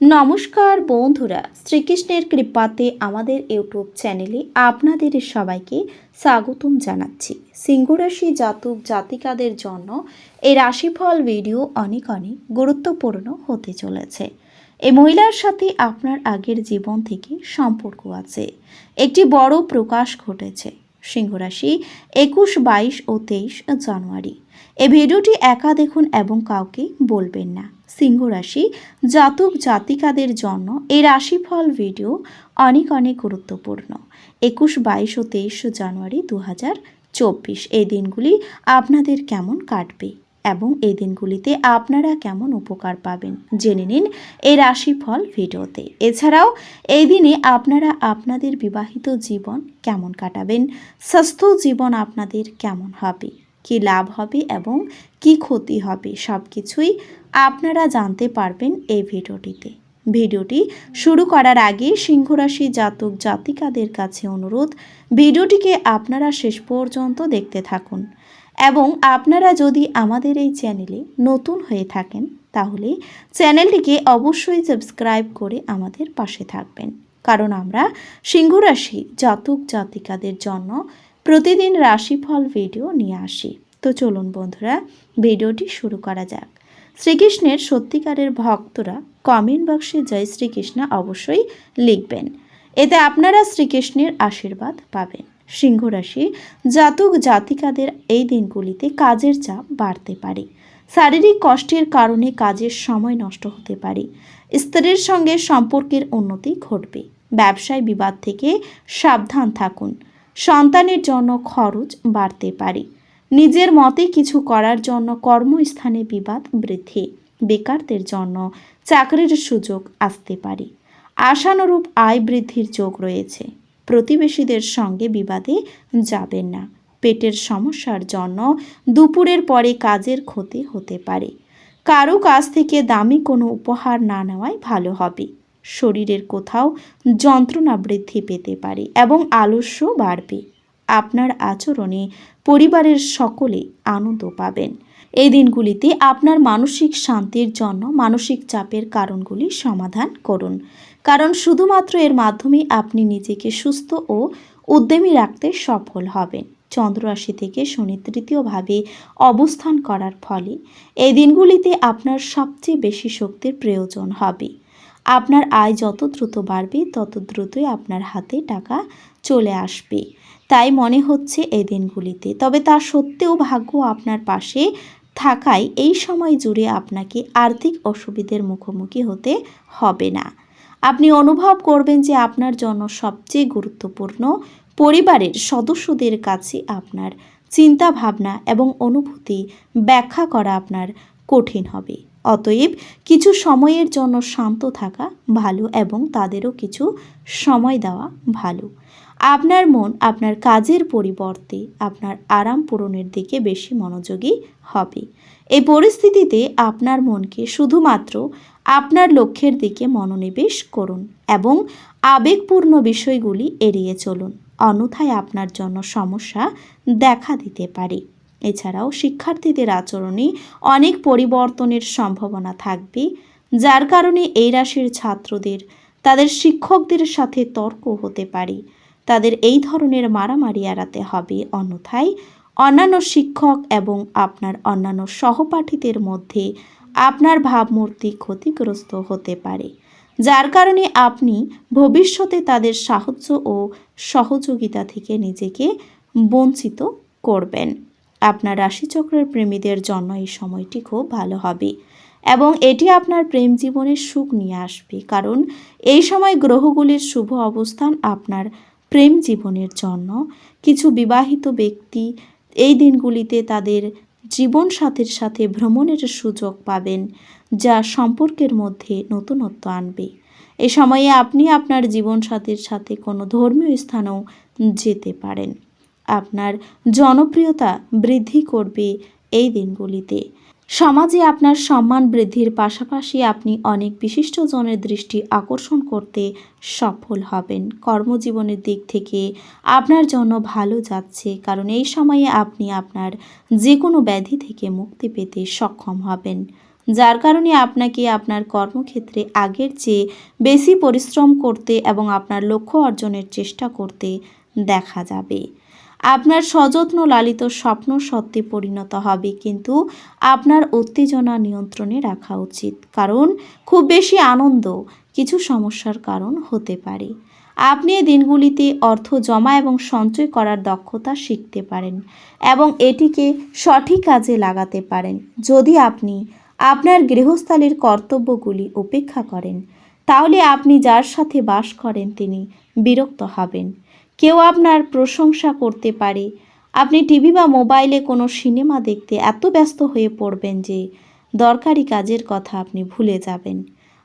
নমস্কার বন্ধুরা, শ্রীকৃষ্ণের কৃপাতে আমাদের ইউটিউব চ্যানেলে আপনাদের সবাইকে স্বাগতম জানাচ্ছি। সিংহরাশি জাতক জাতিকাদের জন্য এই রাশিফল ভিডিও অনেক অনেক গুরুত্বপূর্ণ হতে চলেছে। এই মহিলার সাথে আপনার আগের জীবন থেকে সম্পর্ক আছে। একটি বড় প্রকাশ ঘটেছে সিংহরাশি একুশ, বাইশ ও তেইশ জানুয়ারি। এই ভিডিওটি একা দেখুন এবং কাউকে বলবেন না। সিংহ রাশি জাতক জাতিকাদের জন্য এই রাশিফল ভিডিও অনেক অনেক গুরুত্বপূর্ণ। একুশ, বাইশ ও তেইশ জানুয়ারি দু চব্বিশ। এই দিনগুলি আপনাদের কেমন কাটবে এবং এই দিনগুলিতে আপনারা কেমন উপকার পাবেন জেনে নিন এই রাশিফল ভিডিওতে। এছাড়াও এই দিনে আপনারা আপনাদের বিবাহিত জীবন কেমন কাটাবেন, স্বাস্থ্য জীবন আপনাদের কেমন হবে কি লাভ হবে এবং কি ক্ষতি হবে সব কিছুই আপনারা জানতে পারবেন এই ভিডিওটিতে। ভিডিওটি শুরু করার আগে সিংহরাশি জাতক জাতিকাদের কাছে অনুরোধ, ভিডিওটিকে আপনারা শেষ পর্যন্ত দেখতে থাকুন এবং আপনারা যদি আমাদের এই চ্যানেলে নতুন হয়ে থাকেন, তাহলে চ্যানেলটিকে অবশ্যই সাবস্ক্রাইব করে আমাদের পাশে থাকবেন। কারণ আমরা সিংহরাশি জাতক জাতিকাদের জন্য প্রতিদিন রাশিফল ভিডিও নিয়ে আসি। তো চলুন বন্ধুরা ভিডিওটি শুরু করা যাক। শ্রীকৃষ্ণের সত্যিকারের ভক্তরা কমেন্ট বক্সে জয় শ্রীকৃষ্ণ অবশ্যই লিখবেন। এতে আপনারা শ্রীকৃষ্ণের আশীর্বাদ পাবেন। সিংহ রাশি, জাতক জাতিকাদের এই দিনগুলিতে কাজের চাপ বাড়তে পারে। শারীরিক কষ্টের কারণে কাজের সময় নষ্ট হতে পারে। স্ত্রীর সঙ্গে সম্পর্কের উন্নতি ঘটবে। ব্যবসায় বিবাদ থেকে সাবধান থাকুন। সন্তানের জন্য খরচ বাড়তে পারে। নিজের মতে কিছু করার জন্য কর্মস্থানে বিবাদ বৃদ্ধি, বেকারদের জন্য চাকরির সুযোগ আসতে পারে। আশানুরূপ আয় বৃদ্ধির যোগ রয়েছে। প্রতিবেশীদের সঙ্গে বিবাদে যাবেন না। পেটের সমস্যার জন্য দুপুরের পরে কাজের ক্ষতি হতে পারে। কারও কাছ থেকে দামি কোনো উপহার না নেওয়াই ভালো হবে। শরীরের কোথাও যন্ত্রণা বৃদ্ধি পেতে পারে এবং আলস্য বাড়বে। আপনার আচরণে পরিবারের সকলে আনন্দ পাবেন। এই দিনগুলিতে আপনার মানসিক শান্তির জন্য মানসিক চাপের কারণগুলি সমাধান করুন। কারণ শুধুমাত্র এর মাধ্যমে আপনি নিজেকে সুস্থ ও উদ্যমী রাখতে সফল হবেন। চন্দ্ররাশি থেকে শনি তৃতীয়ভাবে অবস্থান করার ফলে এই দিনগুলিতে আপনার সবচেয়ে বেশি শক্তির প্রয়োজন হবে। আপনার আয় যত দ্রুত বাড়বে, তত দ্রুতই আপনার হাতে টাকা চলে আসবে। তাই মনে হচ্ছে এই দিনগুলিতে। তবে তা সত্ত্বেও ভাগ্য আপনার পাশে থাকায় এই সময় জুড়ে আপনাকে আর্থিক অসুবিধের মুখোমুখি হতে হবে না। আপনি অনুভব করবেন যে আপনার জন্য সবচেয়ে গুরুত্বপূর্ণ পরিবারের সদস্যদের কাছে আপনার চিন্তা ভাবনা এবং অনুভূতি ব্যাখ্যা করা আপনার কঠিন হবে। অতএব কিছু সময়ের জন্য শান্ত থাকা ভালো এবং তাদেরও কিছু সময় দেওয়া ভালো। আপনার মন আপনার কাজের পরিবর্তে আপনার আরাম পূরণের দিকে বেশি মনোযোগী হবে। এই পরিস্থিতিতে আপনার মনকে শুধুমাত্র আপনার লক্ষ্যের দিকে মনোনিবেশ করুন এবং আবেগপূর্ণ বিষয়গুলি এড়িয়ে চলুন। অন্যথায় আপনার জন্য সমস্যা দেখা দিতে পারে। এছাড়াও শিক্ষার্থীদের আচরণে অনেক পরিবর্তনের সম্ভাবনা থাকবে, যার কারণে এই রাশির ছাত্রদের, তাদের শিক্ষকদের সাথে তর্ক হতে পারে। তাদের এই ধরনের মারামারি এড়াতে হবে, অন্যথায় অন্যান্য শিক্ষক এবং আপনার অন্যান্য সহপাঠীদের মধ্যে আপনার ভাবমূর্তি ক্ষতিগ্রস্ত হতে পারে, যার কারণে আপনি ভবিষ্যতে তাদের সাহায্য ও সহযোগিতা থেকে নিজেকে বঞ্চিত করবেন। আপনার রাশিচক্রের প্রেমীদের জন্য এই সময়টি খুব ভালো হবে এবং এটি আপনার প্রেম জীবনের সুখ নিয়ে আসবে। কারণ এই সময় গ্রহগুলির শুভ অবস্থান আপনার প্রেম জীবনের জন্য। কিছু বিবাহিত ব্যক্তি এই দিনগুলিতে তাদের জীবন সাথীর সাথে ভ্রমণের সুযোগ পাবেন, যা সম্পর্কের মধ্যে নতুনত্ব আনবে। এ সময়ে আপনি আপনার জীবন জীবনসাথীর সাথে কোনো ধর্মীয় স্থানেও যেতে পারেন। আপনার জনপ্রিয়তা বৃদ্ধি করবে এই দিনগুলিতে। সমাজে আপনার সম্মান বৃদ্ধির পাশাপাশি আপনি অনেক বিশিষ্টজনের দৃষ্টি আকর্ষণ করতে সফল হবেন। কর্মজীবনের দিক থেকে আপনার জন্য ভালো যাচ্ছে, কারণ এই সময়ে আপনি আপনার যে কোনো ব্যাধি থেকে মুক্তি পেতে সক্ষম হবেন। যার কারণে আপনাকে আপনার কর্মক্ষেত্রে আগের চেয়ে বেশি পরিশ্রম করতে এবং আপনার লক্ষ্য অর্জনের চেষ্টা করতে দেখা যাবে। আপনার সযত্ন লালিত স্বপ্ন সত্যে পরিণত হবে, কিন্তু আপনার উত্তেজনা নিয়ন্ত্রণে রাখা উচিত। কারণ খুব বেশি আনন্দ কিছু সমস্যার কারণ হতে পারে। আপনি এই দিনগুলিতে অর্থ জমা এবং সঞ্চয় করার দক্ষতা শিখতে পারেন এবং এটিকে সঠিক কাজে লাগাতে পারেন। যদি আপনি আপনার গৃহস্থালীর কর্তব্যগুলি উপেক্ষা করেন, তাহলে আপনি যার সাথে বাস করেন তিনি বিরক্ত হবেন। কেউ আপনার প্রশংসা করতে পারে। আপনি টিভি বা মোবাইলে কোনো সিনেমা দেখতে এত ব্যস্ত হয়ে পড়বেন যে দরকারি কাজের কথা আপনি ভুলে যাবেন।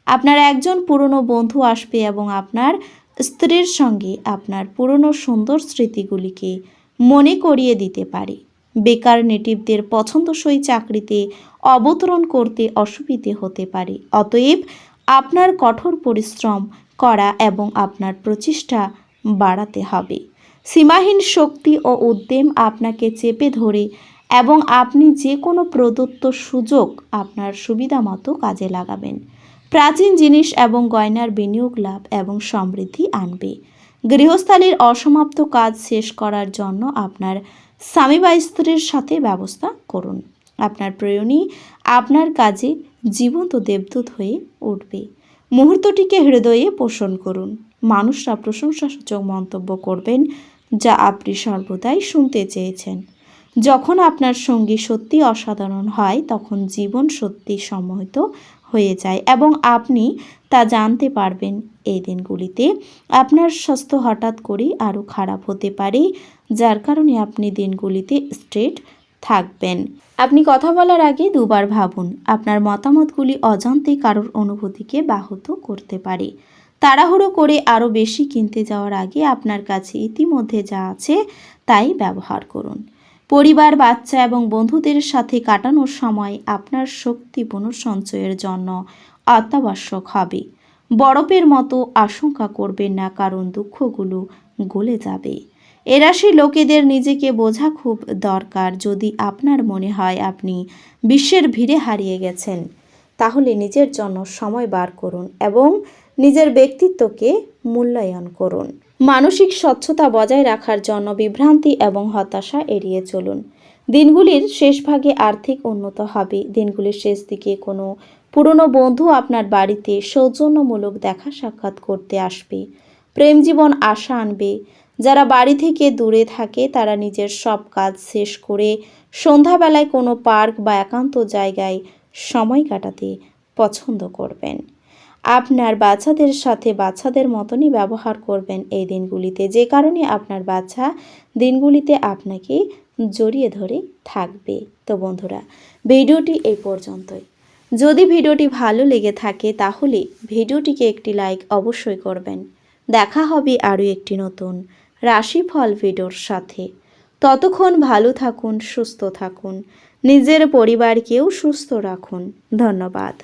আপনার একজন পুরনো বন্ধু আসবে এবং আপনার স্ত্রীর সঙ্গে আপনার পুরনো সুন্দর স্মৃতিগুলিকে মনে করিয়ে দিতে পারে। বেকার নেটিভদের পছন্দসই চাকরিতে অবতরণ করতে অসুবিধে হতে পারে। অতএব আপনার কঠোর পরিশ্রম করা এবং আপনার প্রচেষ্টা বাড়াতে হবে। সীমাহীন শক্তি ও উদ্যম আপনাকে চেপে ধরে এবং আপনি যে কোনো প্রদত্ত সুযোগ আপনার সুবিধা মতো কাজে লাগাবেন। প্রাচীন জিনিস এবং গয়নার বিনিয়োগ লাভ এবং সমৃদ্ধি আনবে। গৃহস্থালীর অসমাপ্ত কাজ শেষ করার জন্য আপনার স্বামী বা স্ত্রীর সাথে ব্যবস্থা করুন। আপনার প্রয়োজনী আপনার কাজে জীবন্ত দেবদূত হয়ে উঠবে। মুহূর্তটিকে হৃদয়ে পোষণ করুন। মানুষরা প্রশংসাসূচক মন্তব্য করবেন যা আপনি সর্বদাই শুনতে চেয়েছেন। যখন আপনার সঙ্গী সত্যি অসাধারণ হয়, তখন জীবন সত্যি সম্মোহিত হয়ে যায় এবং আপনি তা জানতে পারবেন। এই দিনগুলিতে আপনার স্বাস্থ্য হঠাৎ করেই আরও খারাপ হতে পারে, যার কারণে আপনি দিনগুলিতে স্ট্রেট থাকবেন। আপনি কথা বলার আগে দুবার ভাবুন, আপনার মতামতগুলি অজান্তে কারোর অনুভূতিকে ব্যাহত করতে পারে। তাড়াহুড়ো করে আরও বেশি কিনতে যাওয়ার আগে আপনার কাছে ইতিমধ্যে যা আছে তাই ব্যবহার করুন। পরিবার, বাচ্চা এবং বন্ধুদের সাথে কাটানোর সময় আপনার শক্তি পুনঃসঞ্চয়ের জন্য অত্যাবশ্যক হবে। বরফের মতো আশঙ্কা করবেন না, কারণ দুঃখগুলো গলে যাবে। এরাশি লোকেদের নিজেকে বোঝা খুব দরকার। যদি আপনার মনে হয় আপনি বিশ্বের ভিড়ে হারিয়ে গেছেন, তাহলে নিজের জন্য সময় বার করুন এবং নিজের ব্যক্তিত্বকে মূল্যায়ন করুন। মানসিক স্বচ্ছতা বজায় রাখার জন্য বিভ্রান্তি এবং হতাশা এড়িয়ে চলুন। দিনগুলির শেষ ভাগে আর্থিক উন্নত হবে। দিনগুলির শেষ দিকে কোনো পুরনো বন্ধু আপনার বাড়িতে সৌজন্যমূলক দেখা সাক্ষাৎ করতে আসবে। প্রেম জীবন আশা আনবে। যারা বাড়ি থেকে দূরে থাকে, তারা নিজের সব কাজ শেষ করে সন্ধ্যাবেলায় কোনো পার্ক বা একান্ত জায়গায় সময় কাটাতে পছন্দ করবেন। আপনার বাচ্চাদের সাথে বাচ্চাদের মতনই ব্যবহার করবেন এই দিনগুলিতে। যে কারণে আপনার বাচ্চা দিনগুলিতে আপনাকে জড়িয়ে ধরে থাকবে। তো বন্ধুরা, ভিডিওটি এই পর্যন্তই। যদি ভিডিওটি ভালো লেগে থাকে, তাহলে ভিডিওটিকে একটি লাইক অবশ্যই করবেন। দেখা হবে আরও একটি নতুন রাশিফল ভিডিওর সাথে। ততক্ষণ ভালো থাকুন, সুস্থ থাকুন। নিজের পরিবারকেও সুস্থ রাখুন। ধন্যবাদ।